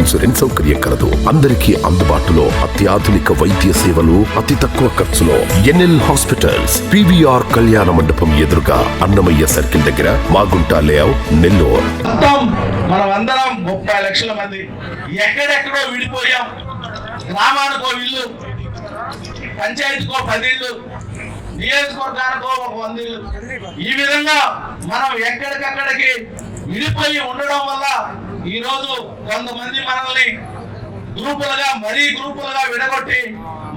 Insurance సౌకర్యం కలదు. అందరికీ అందుబాటులో అత్యాధునిక వైద్య సేవలు అతి తక్కువ ఖర్చులో ఎన్ఎల్ హాస్పిటల్స్ పివిఆర్ కళ్యాణ మండపం ఎదురుగా అన్నమయ్య సర్కిల్ దగ్గర మాగుంట లేఅవుట్ నెల్లూరు. మనమందరం ముప్పై లక్షల మంది ఎక్కడెక్కడో విడిపోయాం. గ్రామానికో ఇల్లు పంచాయతీకో పది ఇల్లు నియోజకవర్గానికో ఒక వంద ఇల్లు. ఈ విధంగా మనం ఎక్కడికక్కడికి విడిపోయి ఉండడం వల్ల ఈ రోజు కొంతమంది మనల్ని గ్రూపులుగా మరీ గ్రూపులుగా విడగొట్టి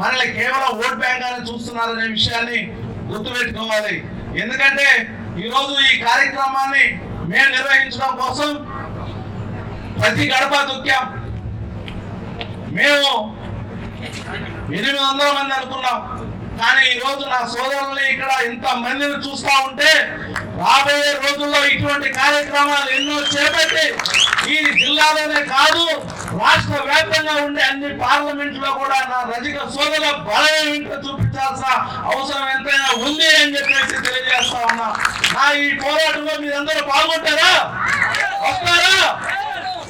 మనల్ని కేవలం ఓట్ బ్యాంక్ అని చూస్తున్నారనే విషయాన్ని గుర్తుపెట్టుకోవాలి. ఎందుకంటే ఈరోజు ఈ కార్యక్రమాన్ని మేము నిర్వహించడం కోసం ప్రతి గడప దుఃఖ్యం మేము ఎనిమిది వందల మంది అనుకున్నాం. కానీ ఈ రోజు నా సోదరుల్ని ఇక్కడ ఇంత మందిని చూస్తా ఉంటే రాబోయే రోజుల్లో ఇటువంటి కార్యక్రమాలు ఎన్నో చేపట్టి ఈ జిల్లాలోనే కాదు రాష్ట్ర వ్యాప్తంగా ఉండే అన్ని పార్లమెంట్లో కూడా నా రజిక సోదరుల బలం ఏంటో చూపించాల్సిన అవసరం ఎంతైనా ఉంది అని చెప్పేసి తెలియజేస్తా ఉన్నా. నా ఈ పోరాటంలో మీరందరూ పాల్గొంటారా? వస్తారా?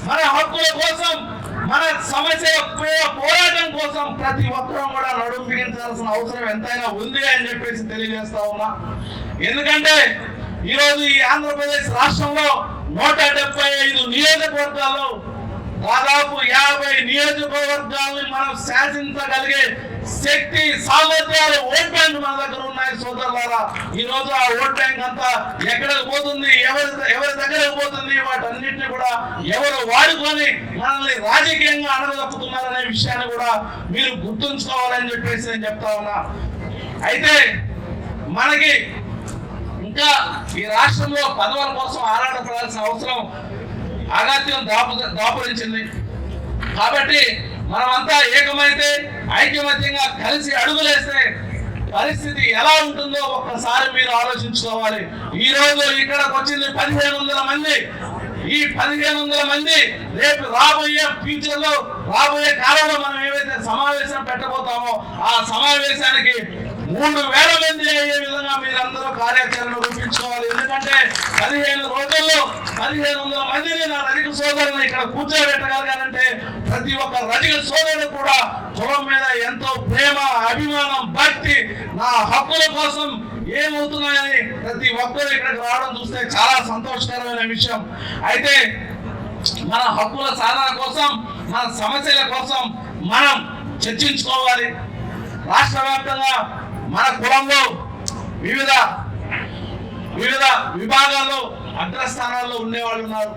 మన హక్కుల కోసం మన సమస్య పోరాటం కోసం ప్రతి ఒక్కరూ కూడా నడుము బిగించాల్సిన అవసరం ఎంతైనా ఉంది అని చెప్పేసి తెలియజేస్తా ఉన్నా. ఎందుకంటే ఈరోజు ఈ ఆంధ్రప్రదేశ్ రాష్ట్రంలో నూట డెబ్బై ఐదు నియోజకవర్గాల్లో దాదాపు యాభై నియోజకవర్గాలను మనం శాసించగలిగే శక్తి సామర్థ్యాలు ఓట్ బ్యాంక్ మన దగ్గర ఉన్నాయి సోదరులారా. ఈ రోజు ఆ ఓట్ బ్యాంక్ అంతా ఎక్కడికి పోతుంది ఎవరి ఎవరి దగ్గరకు పోతుంది వాటన్నిటిని కూడా ఎవరు వాడుకొని మనల్ని రాజకీయంగా అణగదొక్కుతున్నారనే విషయాన్ని కూడా మీరు గుర్తుంచుకోవాలని చెప్పేసి నేను చెప్తా ఉన్నా. అయితే మనకి ఇంకా ఈ రాష్ట్రంలో పదవుల కోసం ఆరాటపడాల్సిన అవసరం అగత్యం దాపు దాపురించింది. కాబట్టి మనమంతా ఏకమైతే ఐక్యమత్యంగా కలిసి అడుగులేస్తే పరిస్థితి ఎలా ఉంటుందో ఒక్కసారి మీరు ఆలోచించుకోవాలి. ఈ రోజు ఇక్కడికి వచ్చింది పదిహేను వందల మంది. ఈ పదిహేను వందల మంది రేపు రాబోయే ఫ్యూచర్లో రాబోయే కాలంలో మనం ఏవైతే సమావేశం పెట్టబోతామో ఆ సమావేశానికి మూడు వేల మంది అయ్యే విధంగా మీరందరూ కార్యాచరణ రూపించుకోవాలి. ఎందుకంటే పదిహేను రోజుల్లో పదిహేను వందల మందిని నా రజక సోదరుని ఇక్కడ కూర్చోబెట్టగలిగానంటే ప్రతి ఒక్క రజక సోదరుడు కూడా కులం మీద ఎంతో ప్రేమ అభిమానం భక్తి నా హక్కుల కోసం ఏమవుతున్నాయని ప్రతి ఒక్కరు ఇక్కడికి రావడం చూస్తే చాలా సంతోషకరమైన విషయం. అయితే మన హక్కుల సాధన కోసం మన సమస్యల కోసం మనం చర్చించుకోవాలి. రాష్ట్ర వ్యాప్తంగా మన కులంలో వివిధ వివిధ విభాగాల్లో అగ్రస్థానాల్లో ఉండేవాళ్ళు ఉన్నారు.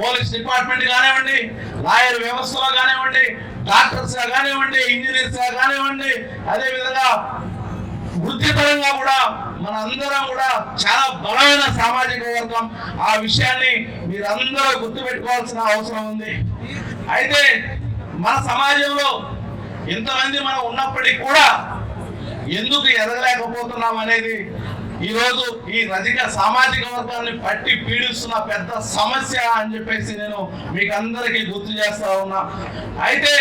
పోలీస్ డిపార్ట్మెంట్ కానివ్వండి లాయర్ వ్యవస్థలో కానివ్వండి డాక్టర్స్గా కానివ్వండి ఇంజనీర్స్గా కానివ్వండి అదే విధంగా వృత్తిపరంగా కూడా మన అందరం కూడా చాలా బలమైన సామాజిక వర్గం. ఆ విషయాన్ని మీరందరూ గుర్తుపెట్టుకోవాల్సిన అవసరం ఉంది. అయితే మన సమాజంలో ఇంతమంది మనం ఉన్నప్పటికీ కూడా ఎందుకు ఎదగలేకపోతున్నాం అనేది ఈరోజు ఈ రజిక సామాజిక వర్గాన్ని పట్టి పీడిస్తున్న పెద్ద సమస్య అని చెప్పేసి నేను మీకు అందరికీ గుర్తు చేస్తా ఉన్నా. అయితే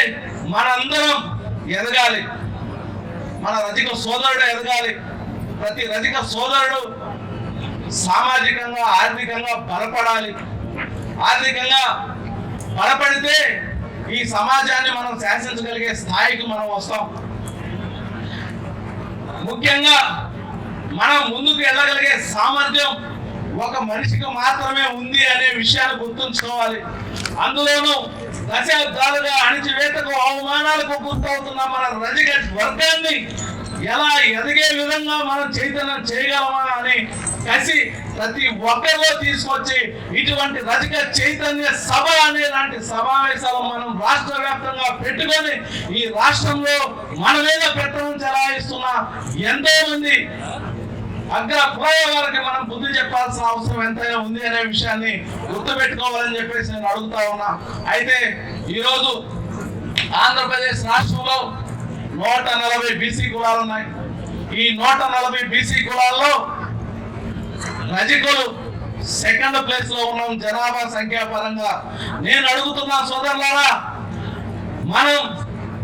మనందరం ఎదగాలి. మన రజిక సోదరుడు ఎదగాలి. ప్రతి రజిక సోదరుడు సామాజికంగా ఆర్థికంగా బలపడాలి. ఆర్థికంగా బలపడితే ఈ సమాజాన్ని మనం శాసించగలిగే స్థాయికి మనం వస్తాం. ముఖ్యంగా మనం ముందుకు వెళ్ళగలిగే సామర్థ్యం ఒక మనిషికి మాత్రమే ఉంది అనే విషయాన్ని గుర్తుంచుకోవాలి. అందులోనూ దశాబ్దాలుగా అణిచివేతకు అవమానాలకు గుర్తవుతున్న మన రజక వర్గాన్ని ఎలా ఎదిగే విధంగా మనం చైతన్యం చేయగలమా అని కసి ప్రతి ఒక్కరిలో తీసుకొచ్చి ఇటువంటి రజక చైతన్య సభ అనే లాంటి సమావేశాలు మనం రాష్ట్ర వ్యాప్తంగా పెట్టుకొని ఈ రాష్ట్రంలో మన మీద పెట్టడం చెలాయిస్తున్న ఎంతో మంది అగ్ర కులాల వారికి మనం బుద్ధి చెప్పాల్సిన అవసరం ఎంతైనా ఉంది అనే విషయాన్ని గుర్తుపెట్టుకోవాలని చెప్పేసి నేను అడుగుతా ఉన్నా. అయితే ఈరోజు ఆంధ్రప్రదేశ్ రాష్ట్రంలో నూట నలభై బీసీ కులాలు ఉన్నాయి. ఈ నూట నలభై బీసీ కులాల్లో రజకులు సెకండ్ ప్లేస్లో ఉన్నాం జనాభా సంఖ్యా పరంగా నేను అడుగుతున్నా సోదరులారా మనం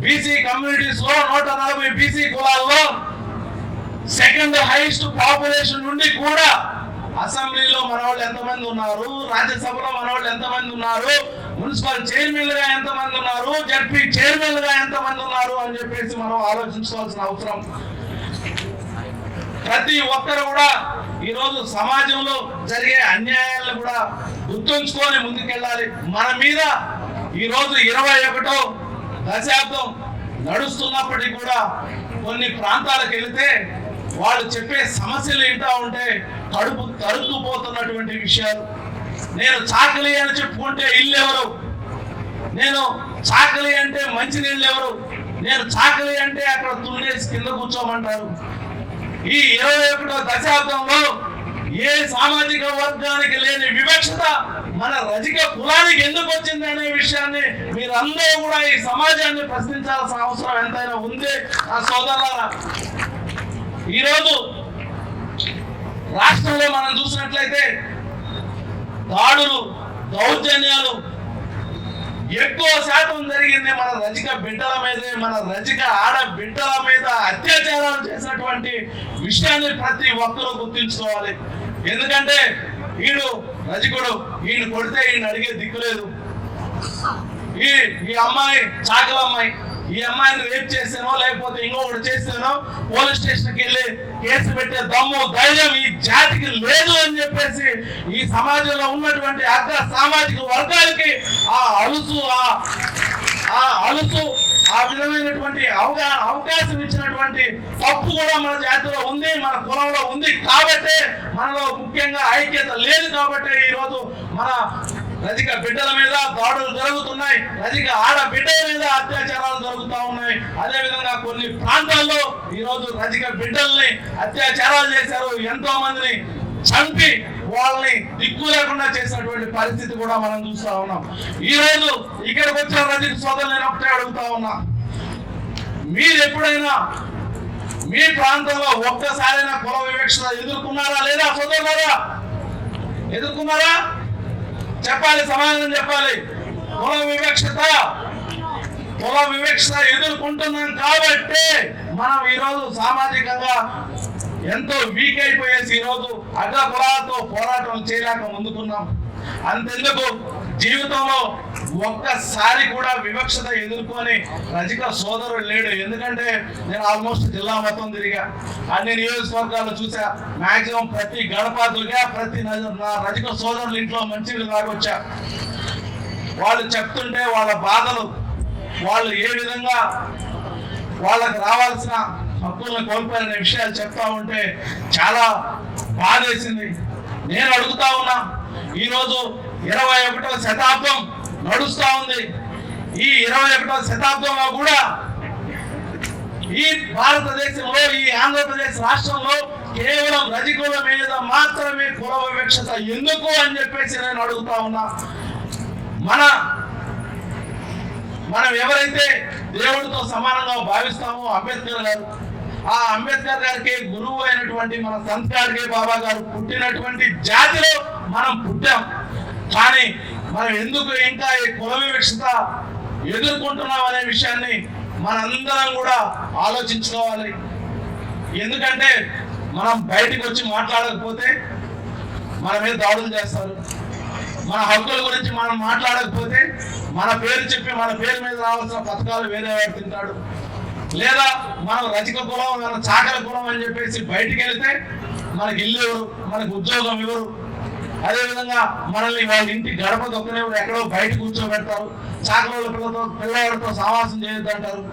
బీసీ కమ్యూనిటీస్లో నూట నలభై బీసీ కులాల్లో సెకండ్ హైయెస్ట్ పాపులేషన్ నుండి కూడా అసెంబ్లీలో మనవాళ్ళు ఎంతమంది ఉన్నారు? రాజ్యసభలో మనవాళ్ళు ఎంతమంది ఉన్నారు? మున్సిపల్ చైర్మన్గా ఎంతమంది ఉన్నారు? జడ్పీ చైర్మన్గా ఎంతమంది ఉన్నారు? అని చెప్పేసి మనం ఆలోచించుకోవాల్సిన అవసరం. ప్రతి ఒక్కరు కూడా ఈరోజు సమాజంలో జరిగే అన్యాయాలను కూడా గుర్తుంచుకొని ముందుకెళ్ళాలి. మన మీద ఈరోజు ఇరవై ఒకటో దశాబ్దం నడుస్తున్నప్పటికీ కూడా కొన్ని ప్రాంతాలకు వెళితే వాళ్ళు చెప్పే సమస్యలు ఏంటా ఉంటే కడుపు తరుక్కుపోతున్నటువంటి విషయాలు. నేను చాకలి అని చెప్పుకుంటే ఇల్లు ఎవరు నేను చాకలి అంటే మంచినీళ్ళు ఎవరు నేను చాకలి అంటే అక్కడ తుండేసి కింద కూర్చోమంటారు. ఈ ఇరవై ఒకటో దశాబ్దంలో ఏ సామాజిక వర్గానికి లేని వివక్షత మన రజిక కులానికి ఎందుకు వచ్చింది అనే విషయాన్ని మీరందరూ కూడా ఈ సమాజాన్ని ప్రశ్నించాల్సిన అవసరం ఎంతైనా ఉంది ఆ సోదరులారా. ఈరోజు రాష్ట్రంలో మనం చూసినట్లయితే దాడులు దౌర్జన్యాలు ఎక్కువ శాతం జరిగింది మన రజిక బిడ్డల మీదే మన రజిక ఆడ బిడ్డల మీద అత్యాచారాలు చేసినటువంటి విషయాన్ని ప్రతి ఒక్కరూ గుర్తించుకోవాలి. ఎందుకంటే వీడు రజికుడు ఈయన కొడితే ఈయన అడిగే దిక్కు లేదు. ఈ ఈ అమ్మాయి చాకలమ్మాయి. ఈ అమ్మాయిని రేప్ చేసానో లేకపోతే ఇంకొకటి చేసానో పోలీస్ స్టేషన్కి వెళ్ళి కేసు పెట్టే దమ్ము ధైర్యం ఈ జాతికి లేదు అని చెప్పేసి ఈ సమాజంలో ఉన్నటువంటి అగ్ర సామాజిక వర్గాలకి ఆ అలుసు ఆ ఆ అలుసు ఆ విధమైనటువంటి అవగాహన అవకాశం ఇచ్చినటువంటి తప్పు కూడా మన జాతిలో ఉంది మన కులంలో ఉంది. కాబట్టి మనలో ముఖ్యంగా ఐక్యత లేదు కాబట్టి ఈరోజు మన రజిక బిడ్డల మీద దాడులు జరుగుతున్నాయి. రజిక ఆడ బిడ్డల మీద అత్యాచారాలు జరుగుతూ ఉన్నాయి. అదే విధంగా కొన్ని ప్రాంతాల్లో ఈ రోజు రజిక బిడ్డల్ని అత్యాచారాలు చేశారు. ఎంతో మందిని చంపి వాళ్ళని దిక్కు లేకుండా చేసినటువంటి పరిస్థితి కూడా మనం చూస్తా ఉన్నాం. ఈ రోజు ఇక్కడికి వచ్చిన రజిక సోదరులు నేను ఒకటే అడుగుతా ఉన్నా. మీరు ఎప్పుడైనా మీ ప్రాంతంలో ఒక్కసారైనా కుల వివక్ష ఎదుర్కొన్నారా లేదా? సోదరులారా ఎదుర్కొన్నారా? చెప్పాలి సమాధానం చెప్పాలి. కుల వివక్షత కుల వివక్షత ఎదుర్కొంటున్నాం కాబట్టి మనం ఈరోజు సామాజికంగా ఎంతో వీక్ అయిపోయేసి ఈరోజు అగ్ర కులాలతో పోరాటం చేయలేక ముందుకున్నాం. అంతెందుకు? జీవితంలో ఒక్కసారి కూడా వివక్షత ఎదుర్కొని రజిక సోదరుడు లేడు. ఎందుకంటే నేను ఆల్మోస్ట్ జిల్లా మొత్తం తిరిగా. అన్ని నియోజకవర్గాలు చూసా. మాక్సిమం ప్రతి గడప ప్రతి నా రజిక సోదరుల ఇంట్లో మంచినీళ్ళు తాగొచ్చా? వాళ్ళు చెప్తుంటే వాళ్ళ బాధలు వాళ్ళు ఏ విధంగా వాళ్ళకి రావాల్సిన హక్కులను కోల్పోయిన విషయాలు చెప్తా ఉంటే చాలా బాధేసింది. నేను అడుగుతా ఉన్నా ఈరోజు ఇరవై ఒకటో శతాబ్దం నడుస్తా ఉంది. ఈ ఇరవై ఒకటో శతాబ్దంలో కూడా ఈ భారతదేశంలో ఈ ఆంధ్రప్రదేశ్ రాష్ట్రంలో కేవలం రజకుల మీద మాత్రమే కుల వివక్షత ఎందుకు అని చెప్పేసి నేను అడుగుతా ఉన్నా. మన మనం ఎవరైతే దేవుడితో సమానంగా భావిస్తామో అంబేద్కర్ గారు ఆ అంబేద్కర్ గారికి గురువు అయినటువంటి మన సంత్ గారికి బాబా గారు పుట్టినటువంటి జాతిలో మనం పుట్టాం. కానీ మనం ఎందుకు ఇంకా ఈ కుల వివక్షత ఎదుర్కొంటున్నాం అనే విషయాన్ని మనందరం కూడా ఆలోచించుకోవాలి. ఎందుకంటే మనం బయటకు వచ్చి మాట్లాడకపోతే మన మీద దాడులు చేస్తారు. మన హక్కుల గురించి మనం మాట్లాడకపోతే మన పేరు చెప్పి మన పేరు మీద రావాల్సిన పథకాలు వేరే వాడు తింటాడు. లేదా మనం రజక కులం మన చాకల కులం అని చెప్పేసి బయటికి వెళితే మనకి ఇల్లు ఎవరు? మనకు ఉద్యోగం ఎవరు? అదేవిధంగా మనల్ని వాళ్ళ ఇంటి గడప దొక్కనే ఎక్కడో బయట కూర్చోబెడతారు. చాకల పిల్లతో పిల్లవాడితో సావాసం చేయొద్దు అంటారు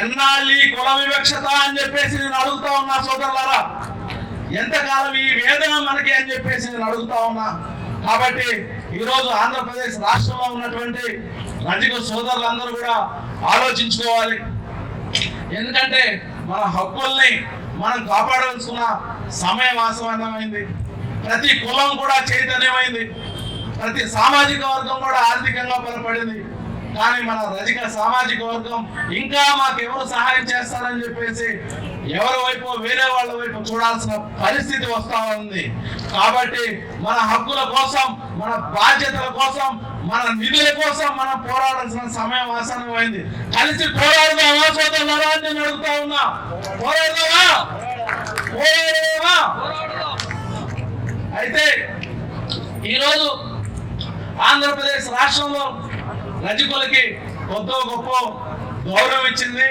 ఎన్నాళ్ళు ఈ కుల వివక్షత అని చెప్పేసి నేను అడుగుతా ఉన్నా సోదరులారా. ఎంతకాలం ఈ వేదన మనకి అని చెప్పేసి నేను అడుగుతా ఉన్నా. కాబట్టి ఈరోజు ఆంధ్రప్రదేశ్ రాష్ట్రంలో ఉన్నటువంటి రజక సోదరులందరూ కూడా ఆలోచించుకోవాలి. ఎందుకంటే మన హక్కుల్ని మనం కాపాడాల్సిన సమయం ఆసన్నమైంది. ప్రతి కులం కూడా చైతన్యమైంది. ప్రతి సామాజిక వర్గం కూడా ఆర్థికంగా బలపడింది. కానీ మన రజిక సామాజిక వర్గం ఇంకా మాకెవరు సహాయం చేస్తారని చెప్పేసి ఎవరి వైపు వేరే వాళ్ళ వైపు చూడాల్సిన పరిస్థితి వస్తా ఉంది. కాబట్టి మన హక్కుల కోసం మన బాధ్యతల కోసం మన నిధుల కోసం మనం పోరాడాల్సిన సమయం ఆసనమైంది కలిసి పోరాడదామా సోదరులారా నేను అడుగుతా ఉన్నా. పోరాడదామా? పోరాడదామా? అయితే ఈరోజు ఆంధ్రప్రదేశ్ రాష్ట్రంలో రజకులకి కొద్దో గొప్ప గౌరవం ఇచ్చింది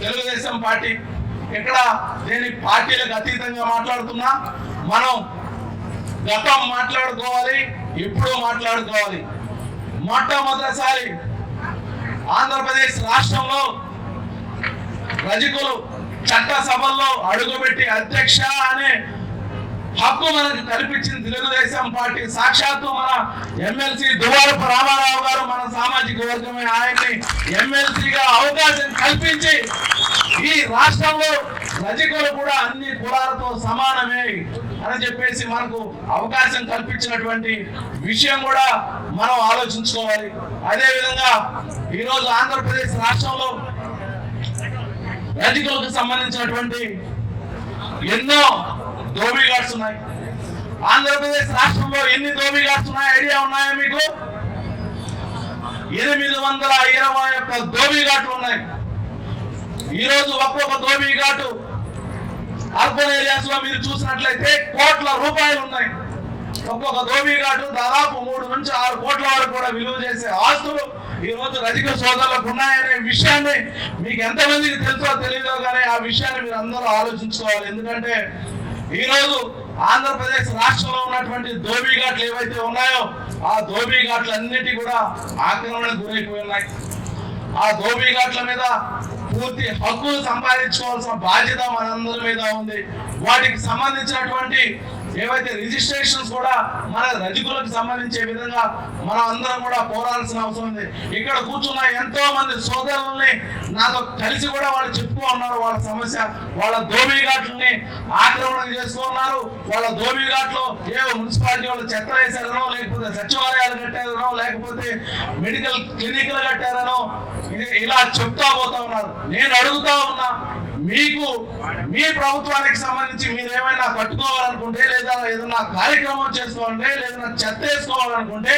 తెలుగుదేశం పార్టీ. ఇక్కడ దేని పార్టీలకు అతీతంగా మాట్లాడుతున్నా. మనం గతం మాట్లాడుకోవాలి ఇప్పుడు మాట్లాడుకోవాలి. మొట్టమొదటిసారి ఆంధ్రప్రదేశ్ రాష్ట్రంలో రజకులు చట్ట సభల్లో అడుగుపెట్టి అధ్యక్ష అనే హక్కు మనకు కల్పించింది తెలుగుదేశం పార్టీ. సాక్షాత్తు మన ఎమ్మెల్సీ దువారపు రామారావు గారు మన సామాజిక వర్గమే. ఆయన్ని ఎమ్మెల్సీగా అవకాశం కల్పించి ఈ రాష్ట్రంలో రజకులు కూడా అన్ని కులాలతో సమానమే అని చెప్పేసి మనకు అవకాశం కల్పించినటువంటి విషయం కూడా మనం ఆలోచించుకోవాలి. అదేవిధంగా ఈరోజు ఆంధ్రప్రదేశ్ రాష్ట్రంలో రజకులకు సంబంధించినటువంటి ఎన్నో దోబీ ఘాట్స్ ఉన్నాయి. ఆంధ్రప్రదేశ్ రాష్ట్రంలో ఎన్ని దోబీ ఘాట్స్ ఉన్నాయి? ఐడియా ఉన్నాయా మీకు? ఎనిమిది వందల ఇరవై ఒక్క దోబీ ఘాట్లు ఉన్నాయి. ఈరోజు ఒక్కొక్క దోబీ ఘాటు అర్బన్ ఏరియాస్లో మీరు చూసినట్లయితే కోట్ల రూపాయలు ఉన్నాయి. ఒక్కొక్క దోబీ ఘాటు దాదాపు మూడు నుంచి ఆరు కోట్ల వరకు కూడా విలువ చేసే ఆస్తులు ఈ రోజు రజిక సోదరులకు ఉన్నాయనే విషయాన్ని మీకు ఎంతమందికి తెలుసో తెలియదో కానీ ఆ విషయాన్ని మీరు అందరూ ఆలోచించుకోవాలి. ఎందుకంటే ఈ రోజు ఆంధ్రప్రదేశ్ రాష్ట్రంలో ఉన్నటువంటి ధోబీ ఘాట్లు ఏవైతే ఉన్నాయో ఆ ధోబీ ఘాట్లన్నిటి కూడా ఆక్రమణకు గురైపోయి ఉన్నాయి ఆ ధోబీ ఘాట్ల మీద పూర్తి హక్కులు సంపాదించుకోవాల్సిన బాధ్యత మనందరి మీద ఉంది. వాటికి సంబంధించినటువంటి ఏవైతే రిజిస్ట్రేషన్స్ కూడా మన రజకులకు సంబంధించే విధంగా మనం అందరం కూడా పోరాల్సిన అవసరం ఉంది. ఇక్కడ కూర్చున్న ఎంతో మంది సోదరుల్ని నాతో కలిసి కూడా వాళ్ళు చెప్పుకో ఉన్నారు. వాళ్ళ సమస్య వాళ్ళ దోబీ ఘాట్లని ఆక్రమణ చేసుకున్నారు వాళ్ళ దోబీ ఘాట్లో ఏ మున్సిపాలిటీ వాళ్ళు చెత్త వేశారనో లేకపోతే సచివాలయాలు కట్టారనో లేకపోతే మెడికల్ క్లినిక్లు కట్టారనో ఇలా చెప్తా పోతా ఉన్నారు. నేను అడుగుతా ఉన్నా మీకు మీ ప్రభుత్వానికి సంబంధించి మీరు ఏమైనా కట్టుకోవాలనుకుంటే లేదా ఏదైనా కార్యక్రమం చేసుకోవాలంటే లేదా చెత్త వేసుకోవాలనుకుంటే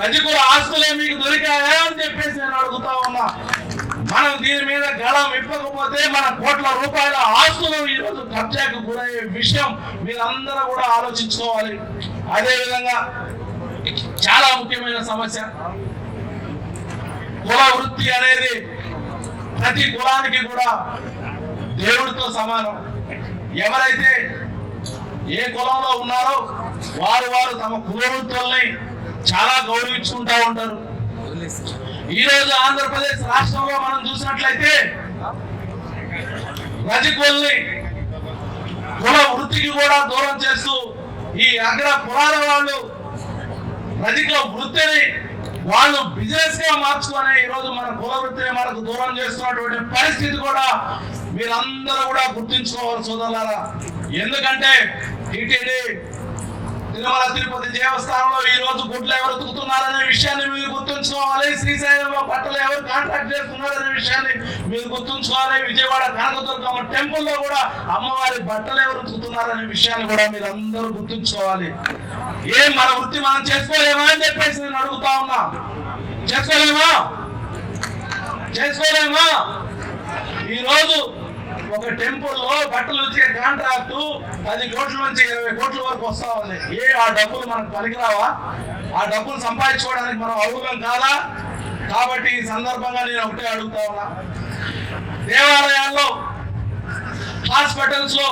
రజకుల ఆస్తులే మీకు దొరికాయా అని చెప్పేసి నేను అడుగుతా ఉన్నా. మనం దీని మీద గళం ఇప్పకపోతే మన కోట్ల రూపాయల ఆస్తులు ఈ రోజు కబ్జాకు గురయ్యే విషయం మీరందరూ కూడా ఆలోచించుకోవాలి. అదేవిధంగా చాలా ముఖ్యమైన సమస్య. కుల వృత్తి అనేది ప్రతి కులానికి కూడా దేవుడితో సమానం. ఎవరైతే ఏ కులంలో ఉన్నారో వారు వారు తమ కుల వృత్తుల్ని చాలా గౌరవించుకుంటా ఉంటారు. ఈ రోజు ఆంధ్రప్రదేశ్ రాష్ట్రంలో మనం చూసినట్లయితే రజకుల్ని కుల వృత్తికి కూడా దూరం చేస్తూ ఈ అగ్ర పురాణ వాళ్ళు రజిక వృత్తిని వాళ్ళు బిజినెస్గా మార్చుకొని ఈ రోజు మన కుల వృత్తిని మనకు దూరం చేస్తున్నటువంటి పరిస్థితి కూడా మీరందరూ కూడా గుర్తుంచుకోవాలి సోదరులారా. ఎందుకంటే టీటీడీ తిరుమల తిరుపతి దేవస్థానంలో ఈ రోజు గుడ్లు ఎవరు తుకుతున్నారనే విషయాన్ని మీరు గుర్తుంచుకోవాలి. శ్రీశైలంలో బట్టలు ఎవరు కాంట్రాక్ట్ చేస్తున్నారనే విషయాన్ని మీరు గుర్తుంచుకోవాలి. విజయవాడ కనకదుర్గమ్మ టెంపుల్లో కూడా అమ్మవారి బట్టలు ఎవరు తుకుతున్నారనే విషయాన్ని కూడా మీరు అందరూ గుర్తుంచుకోవాలి. ఏం మన వృత్తి మనం చేసుకోలేమా అని చెప్పేసి నేను అడుగుతా ఉన్నా. చేసుకోలేమా? చేసుకోలేమా? ఈ రోజు ఒక టెంపుల్లో బట్టలు వచ్చే కాంట్రాక్ట్ పది కోట్ల నుంచి ఇరవై కోట్ల వరకు వస్తా ఉంది. ఏ ఆ డబ్బులు మనకు పనికిరావా? ఆ డబ్బులు సంపాదించుకోవడానికి మనం అర్హులం కాదా? కాబట్టి ఈ సందర్భంగా నేను ఒకటే అడుగుతా ఉన్నా. దేవాలయాల్లో హాస్పిటల్స్లో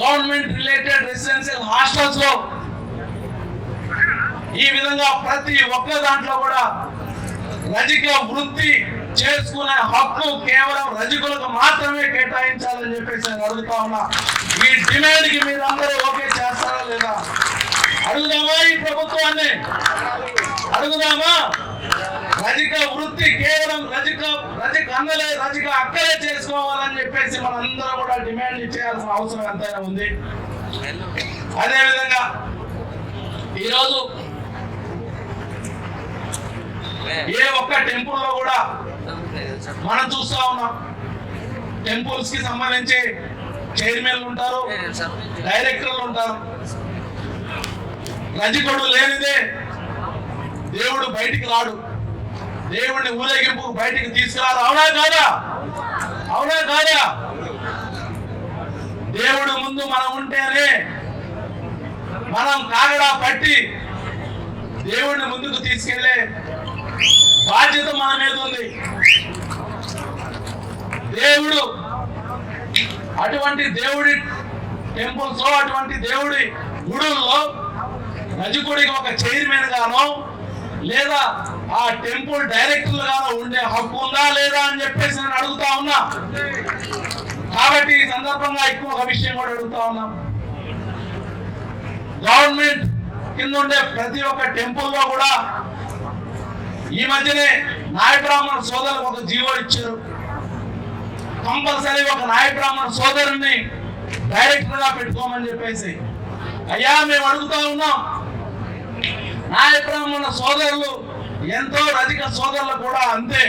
గవర్నమెంట్ రిలేటెడ్ రెసిడెన్షియల్ హాస్టల్స్లో ఈ విధంగా ప్రతి ఒక్క దాంట్లో కూడా రజిక వృత్తి చేసుకునే హక్కు కేవలం రజకులకు మాత్రమే కేటాయించాలని చెప్పేసి నేను అడుగుతా ఉన్నా. ఈ డిమాండ్కి మీరు అందరూ ఓకే చేస్తారా లేదా? అడుగుదామా ఈ ప్రభుత్వాన్ని? అడుగుదామా? రజిక వృత్తి కేవలం రజిక రజిక అందలే రజిక అక్కలే చేసుకోవాలని చెప్పేసి మనందరూ కూడా డిమాండ్ చేయాల్సిన అవసరం ఎంతైనా ఉంది. అదేవిధంగా ఈరోజు ఏ ఒక్క టెంపుల్లో కూడా మనం చూస్తా ఉన్నాం టెంపుల్స్కి సంబంధించి చైర్మన్లు ఉంటారు డైరెక్టర్లు ఉంటారు. రజకుడు లేనిదే దేవుడు బయటికి రాడు. దేవుడిని ఊరేగింపు బయటికి తీసుకురారు. అవునా కాదా? అవునా కాదా? దేవుడు ముందు మనం ఉంటేనే మనం కాగడా పట్టి దేవుడిని ముందుకు తీసుకెళ్ళే బాధ్యత మన మీద ఉంది. దేవుడు అటువంటి దేవుడి టెంపుల్స్లో అటువంటి దేవుడి గుడుల్లో రజకుడికి ఒక చైర్మన్ గానో లేదా ఆ టెంపుల్ డైరెక్టర్ గానో ఉండే హక్కు ఉందా లేదా అని చెప్పేసి నేను అడుగుతా ఉన్నా. కాబట్టి ఈ సందర్భంగా ఎక్కువ ఒక విషయం కూడా అడుగుతా ఉన్నా. గవర్నమెంట్ కింద ఉండే ప్రతి ఒక్క టెంపుల్లో కూడా ఈ మధ్యనే నాయ బ్రాహ్మణ సోదరులకు ఒక జీవో ఇచ్చారు. కంపల్సరీ ఒక నాయ బ్రాహ్మణ సోదరుని డైరెక్టర్గా పెట్టుకోమని చెప్పేసి. అయ్యా మేము అడుగుతా ఉన్నాం. నాయ బ్రాహ్మణ సోదరులు ఎంతో రజిక సోదరులు కూడా అంతే.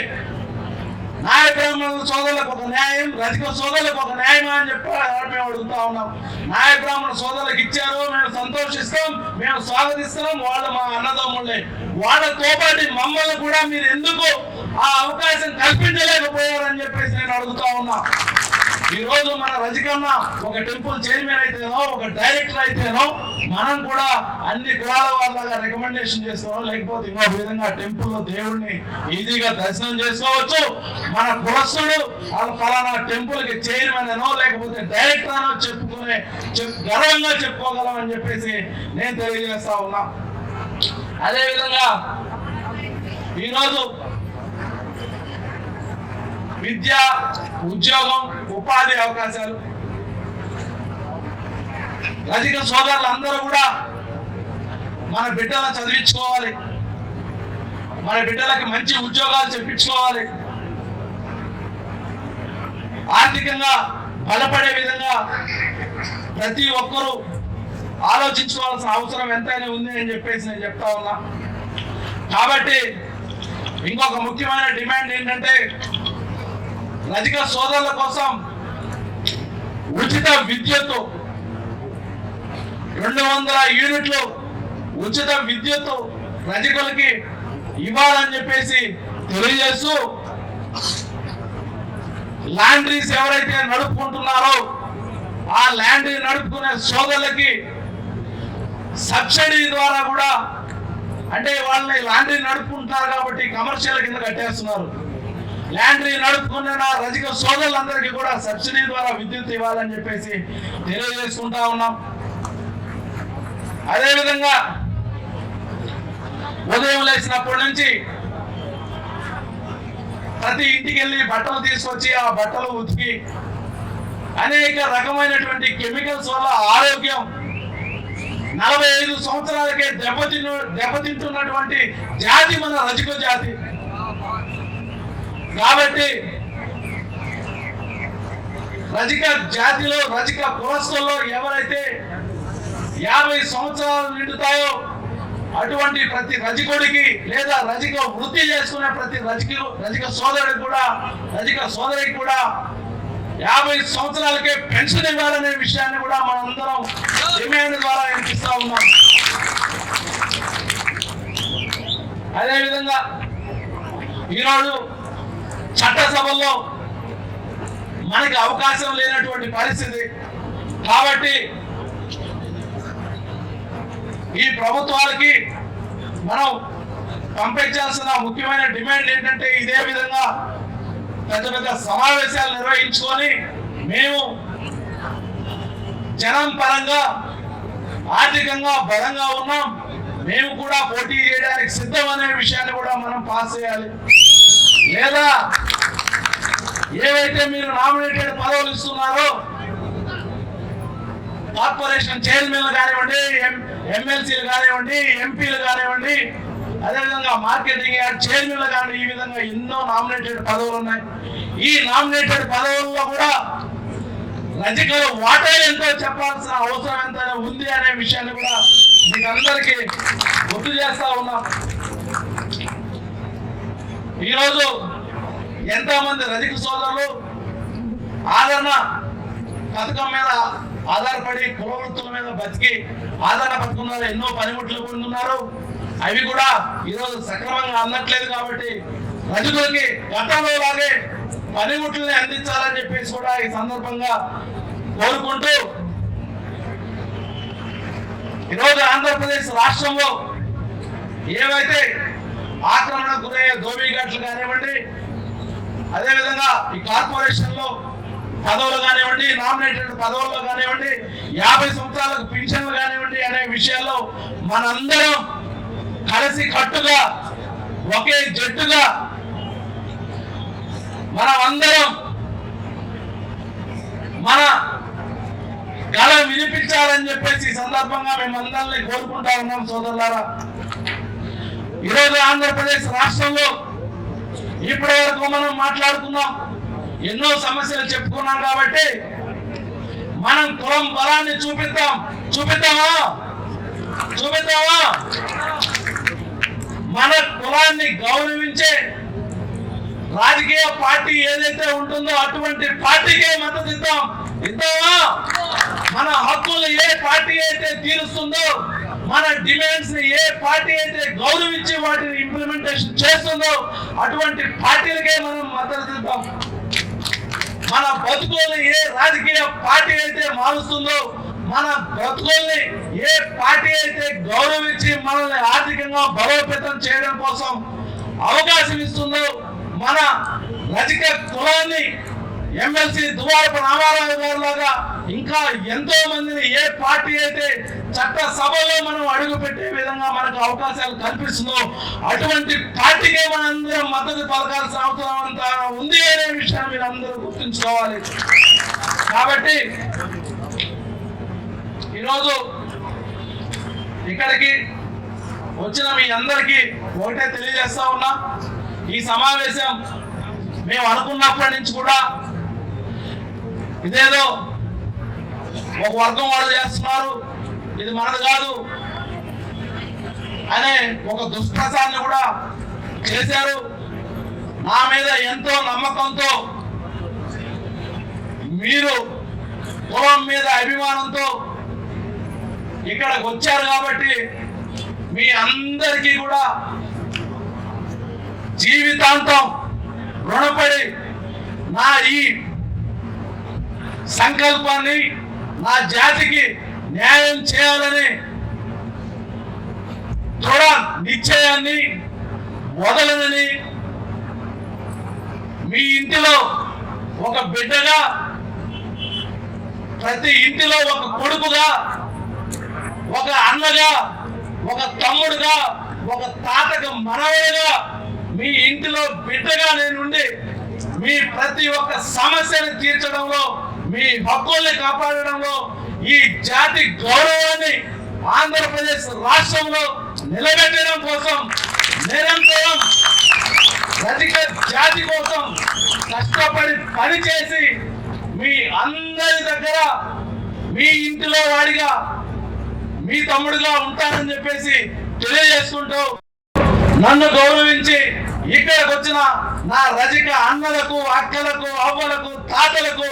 నాయ బ్రాహ్మణ సోదరులకు ఒక న్యాయం రజిక సోదరులకు ఒక న్యాయమా అని చెప్పి మేము అడుగుతా ఉన్నాం. నాయ బ్రాహ్మణ సోదరులకు ఇచ్చారు మేము సంతోషిస్తాం మేము స్వాగతిస్తాం వాళ్ళు మా అన్నదమ్ముళ్ళే. వాళ్ళతో పాటు మమ్మల్ని కూడా మీరు ఎందుకు ఆ అవకాశం కల్పించలేకపోయారని చెప్పేసి నేను అడుగుతా ఉన్నా. ఈ రోజు మన రజికన్న ఒక టెంపుల్ చైర్మన్ అయితేనో ఒక డైరెక్టర్ అయితేనో మనం కూడా అన్ని కులాల వాళ్ళగా రికమెండేషన్ చేసుకోవాలి లేకపోతే ఇంకో విధంగా టెంపుల్లో దేవుడిని ఈజీగా దర్శనం చేసుకోవచ్చు? మన కులస్తుడు వాళ్ళ ఫలానా టెంపుల్కి చైర్మన్ అనో లేకపోతే డైరెక్టర్ అనో చెప్పుకునే గర్వంగా చెప్పుకోగలం అని చెప్పేసి నేను తెలియజేస్తా ఉన్నా. అదే విధంగా ఈరోజు విద్య ఉద్యోగం ఉపాధి అవకాశాలు రజిక సోదరులు అందరూ కూడా మన బిడ్డలను చదివించుకోవాలి. మన బిడ్డలకి మంచి ఉద్యోగాలు చెప్పించుకోవాలి. ఆర్థికంగా బలపడే విధంగా ప్రతి ఒక్కరూ ఆలోచించుకోవాల్సిన అవసరం ఎంతైనా ఉంది అని చెప్పేసి నేను చెప్తా ఉన్నా. కాబట్టి ఇంకొక ముఖ్యమైన డిమాండ్ ఏంటంటే రజిక సోదరుల కోసం ఉచిత విద్యతో రెండు వందల యూనిట్లు ఉచిత విద్యుత్ రజకులకి ఇవ్వాలని చెప్పేసి తెలియజేస్తూ లాండ్రీస్ ఎవరైతే నడుపుకుంటున్నారో ఆ ల్యాండ్రీ నడుపుకునే సోదరులకి సబ్సిడీ ద్వారా కూడా అంటే వాళ్ళని లాండ్రీ నడుపుకుంటారు కాబట్టి కమర్షియల్ కింద కట్టేస్తున్నారు. ల్యాండ్రీ నడుపుకునే నా రజక సోదరులందరికీ కూడా సబ్సిడీ ద్వారా విద్యుత్ ఇవ్వాలని చెప్పేసి తెలియజేసుకుంటా ఉన్నాం. అదేవిధంగా ఉదయం లేచినప్పటి నుంచి ప్రతి ఇంటికి వెళ్ళి బట్టలు తీసుకొచ్చి ఆ బట్టలు ఉతికి అనేక రకమైనటువంటి కెమికల్స్ వల్ల ఆరోగ్యం. నలభై ఐదు సంవత్సరాలకే దెబ్బతిన్న దెబ్బతింటున్నటువంటి జాతి మన రజక జాతి. కాబట్టి రజిక జాతిలో రజిక కులస్తుల్లో ఎవరైతే యాభై సంవత్సరాలు నిండుతాయో అటువంటి ప్రతి రజకుడికి లేదా రజిక వృత్తి చేసుకునే ప్రతి రజిక రజక సోదరుడికి కూడా రజక సోదరికి కూడా యాభై సంవత్సరాలకే పెన్షన్ ఇవ్వాలనే విషయాన్ని కూడా మనందరం డిమాండ్ ద్వారా వినిపిస్తా ఉన్నాం. అదేవిధంగా ఈరోజు చట్టసభల్లో మనకి అవకాశం లేనటువంటి పరిస్థితి. కాబట్టి ఈ ప్రభుత్వాలకి మనం పంపించాల్సిన ముఖ్యమైన డిమాండ్ ఏంటంటే ఇదే విధంగా పెద్ద పెద్ద సమావేశాలు నిర్వహించుకొని మేము జనం పరంగా ఆర్థికంగా బలంగా ఉన్నాం. మేము కూడా పోటీ చేయడానికి సిద్ధం అనే విషయాన్ని కూడా మనం పాస్ చేయాలి. లేదా ఏవైతే మీరు నామినేటెడ్ పదవులు ఇస్తున్నారో కార్పొరేషన్ చైర్మన్లు కానివ్వండి ఎమ్మెల్సీలు కానివ్వండి ఎంపీలు కానివ్వండి అదేవిధంగా మార్కెటింగ్ యాడ్ చైర్మన్లు కానీ ఈ విధంగా ఎన్నో నామినేటెడ్ పదవులు ఉన్నాయి. ఈ నామినేటెడ్ పదవుల్లో కూడా రజకల వాటా ఎంతో చెప్పాల్సిన అవసరం ఎంత ఉంది అనే విషయాన్ని కూడా మీకు అందరికీ గుర్తు చేస్తా ఉన్నాం. ఈరోజు ఎంతో మంది రజక సోదరులు ఆదరణ పథకం మీద ఆధారపడి కుల వృత్తుల మీద బతికి ఆధార పథకం ఎన్నో పనిముట్లు పొందుతున్నారు. అవి కూడా ఈరోజు సక్రమంగా అందట్లేదు కాబట్టి రజకులకి గతంలో లాగే పనిముట్లని అందించాలని చెప్పేసి కూడా ఈ సందర్భంగా కోరుకుంటూ ఈరోజు ఆంధ్రప్రదేశ్ రాష్ట్రంలో ఏవైతే ఆక్రమణ గురయ్యే దోబీఘాట్లు కానివ్వండి అదేవిధంగా ఈ కార్పొరేషన్లో పదవులు కానివ్వండి నామినేటెడ్ పదవుల్లో కానివ్వండి యాభై సంవత్సరాలకు పింఛన్లు కానివ్వండి అనే విషయాల్లో మనందరం కలిసి కట్టుగా ఒకే జట్టుగా మనం అందరం మన కళ వినిపించాలని చెప్పేసి ఈ సందర్భంగా మేమందరినీ కోరుకుంటా ఉన్నాం సోదరులారా. ఈరోజు ఆంధ్రప్రదేశ్ రాష్ట్రంలో ఇప్పటి వరకు మనం మాట్లాడుకున్నాం. ఎన్నో సమస్యలు చెప్పుకున్నాం కాబట్టి మనం కులం బలాన్ని చూపిద్దాం. చూపిద్దామా? చూపిద్దామా? మన కులాన్ని గౌరవించే రాజకీయ పార్టీ ఏదైతే ఉంటుందో అటువంటి పార్టీకే మద్దతు ఇద్దాం. ఇద్దామా? మన హక్కులు ఏ పార్టీ అయితే తీరుస్తుందో మన డిమాండ్స్ని ఏ పార్టీ అయితే గౌరవించి వాటిని ఇంప్లిమెంటేషన్ చేస్తుందో అటువంటి పార్టీలకే మనం మద్దతు ఇద్దాం. మన బతుకుల్ని ఏ రాజకీయ పార్టీ అయితే మారుస్తుందో మన బ్రతుకుల్ని ఏ పార్టీ అయితే గౌరవించి మనల్ని ఆర్థికంగా బలోపేతం చేయడం కోసం అవకాశం ఇస్తుందో మన రజక కులాన్ని ఎమ్మెల్సీ దువారపు రామారావు గారు లాగా ఇంకా ఎంతో మందిని ఏ పార్టీ అయితే చట్ట సభలో మనం అడుగు పెట్టే విధంగా మనకు అవకాశాలు కల్పిస్తుందో అటువంటి పార్టీకే మనందరం మద్దతు పలకాల్సిన అవసరం అంతా ఉంది అనే విషయాన్ని మీరు అందరూ గుర్తుంచుకోవాలి. కాబట్టి ఈరోజు ఇక్కడికి వచ్చిన మీ అందరికీ ఒకటే తెలియజేస్తా ఉన్నా ఈ సమావేశం మేము అనుకున్నప్పటి నుంచి కూడా ఇదేదో ఒక వర్గం వాళ్ళు చేస్తున్నారు. ఇది మనది కాదు. అనే ఒక దుష్ప్రచారాన్ని కూడా చేశారు. నా మీద ఎంతో నమ్మకంతో మీరు కులం మీద అభిమానంతో ఇక్కడికి వచ్చారు కాబట్టి మీ అందరికీ కూడా జీవితాంతం రుణపడి నా ఈ సంకల్పాన్ని నా జాతికి న్యాయం చేయాలని దృఢ నిశ్చయాన్ని వదలనని మీ ఇంటిలో ఒక బిడ్డగా ప్రతి ఇంటిలో ఒక కొడుకుగా ఒక అన్నగా ఒక తమ్ముడుగా ఒక తాతకు మనవడిగా మీ ఇంటిలో బిడ్డగా నేనుండి మీ ప్రతి ఒక్క సమస్యను తీర్చడంలో మీ హక్కుల్ని కాపాడడంలో ఈ జాతి గౌరవాన్ని ఆంధ్రప్రదేశ్ రాష్ట్రంలో నిలబెట్టడం కోసం నిరంతరం రజిక జాతి కోసం కష్టపడి పనిచేసి మీ అందరి దగ్గర మీ ఇంటిలో వాడిగా మీ తమ్ముడుగా ఉంటానని చెప్పేసి తెలియజేసుకుంటూ నన్ను గౌరవించి ఇక్కడికి వచ్చిన నా రజిక అన్నలకు అక్కలకు అవ్వలకు తాతలకు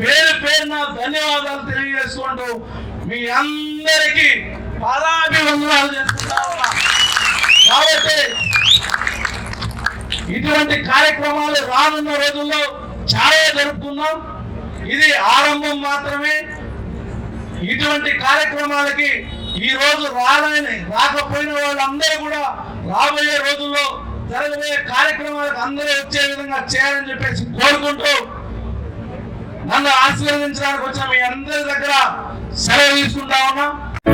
పేరు పేరున ధన్యవాదాలు తెలియజేసుకుంటూ మీ అందరికీ పాదాభివందనాలు చేసుకుంటా కాబట్టి ఇటువంటి కార్యక్రమాలు రానున్న రోజుల్లో చాలా జరుపుకుందాం. ఇది ఆరంభం మాత్రమే. ఇటువంటి కార్యక్రమాలకి ఈ రోజు రాలని రాకపోయిన వాళ్ళందరూ కూడా రాబోయే రోజుల్లో జరగబోయే కార్యక్రమాలకు అందరూ వచ్చే విధంగా చేయాలని చెప్పేసి కోరుకుంటూ నన్ను ఆశీర్వదించడానికి వచ్చిన మీ అందరి దగ్గర సెలవు తీసుకుంటా ఉన్నా.